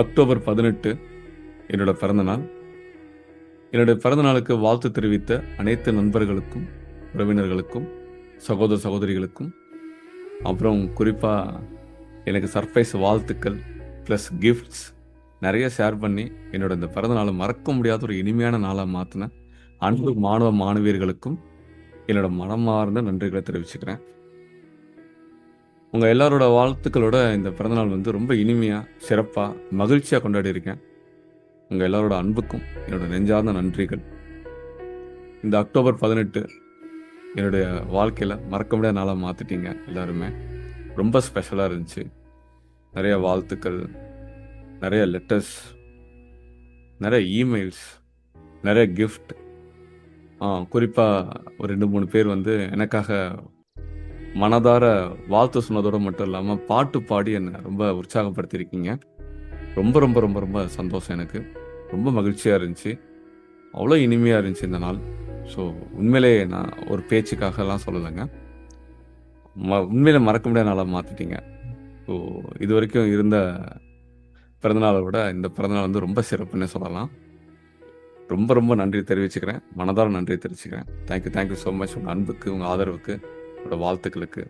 October பதினெட்டு என்னோட பிறந்தநாள் என்னுடைய பிறந்தநாளுக்கு வாழ்த்து தெரிவித்த அனைத்து நண்பர்களுக்கும் உறவினர்களுக்கும் சகோதர சகோதரிகளுக்கும். அப்புறம் குறிப்பாக எனக்கு சர்ப்ரைஸ் வாழ்த்துக்கள் ப்ளஸ் கிஃப்ட்ஸ் நிறைய ஷேர் பண்ணி என்னோட இந்த பிறந்தநாளை மறக்க முடியாத ஒரு இனிமையான நாளாக மாற்றின அன்பு மாணவ மாணவியர்களுக்கும் என்னோட மனமார்ந்த நன்றிகளை தெரிவிச்சுக்கிறேன். உங்கள் எல்லாரோட வாழ்த்துக்களோட இந்த பிறந்தநாள் வந்து ரொம்ப இனிமையாக சிறப்பாக மகிழ்ச்சியாக கொண்டாடி இருக்கேன் உங்கள் எல்லாரோட அன்புக்கும் என்னோட நெஞ்சார்ந்த நன்றிகள். இந்த அக்டோபர் பதினெட்டு என்னுடைய வாழ்க்கையில் மறக்க முடியாத நாளாக மாற்றிட்டீங்க எல்லாருமே. ரொம்ப ஸ்பெஷலாக இருந்துச்சு. நிறைய வாழ்த்துக்கள் நிறைய லெட்டர்ஸ் நிறைய இமெயில்ஸ் நிறைய கிஃப்ட் குறிப்பாக ஒரு ரெண்டு மூணு பேர் வந்து எனக்காக மனதார வாழ்த்து சொன்னதோடு மட்டும் இல்லாமல் பாட்டு பாடி என்னை ரொம்ப உற்சாகப்படுத்தியிருக்கீங்க. ரொம்ப ரொம்ப ரொம்ப ரொம்ப சந்தோஷம் எனக்கு. ரொம்ப மகிழ்ச்சியாக இருந்துச்சு. அவ்வளோ இனிமையாக இருந்துச்சு இந்த நாள். ஸோ உண்மையிலே நான் ஒரு பேச்சுக்காகலாம் சொல்லலைங்க. ம உண்மையில மறக்க முடியாத நாளாக மாற்றிட்டீங்க ஸோ இது வரைக்கும் இருந்த பிறந்தநாளை விட இந்த பிறந்தநாள் வந்து ரொம்ப சிறப்புன்னு சொல்லலாம். ரொம்ப ரொம்ப நன்றி தெரிவிச்சுக்கிறேன். மனதார நன்றி தெரிவிச்சுக்கிறேன். தேங்க்யூ தேங்க்யூ ஸோ மச் உங்கள் அன்புக்கு உங்கள் ஆதரவுக்கு. வாழ்த்துக்களுக்கு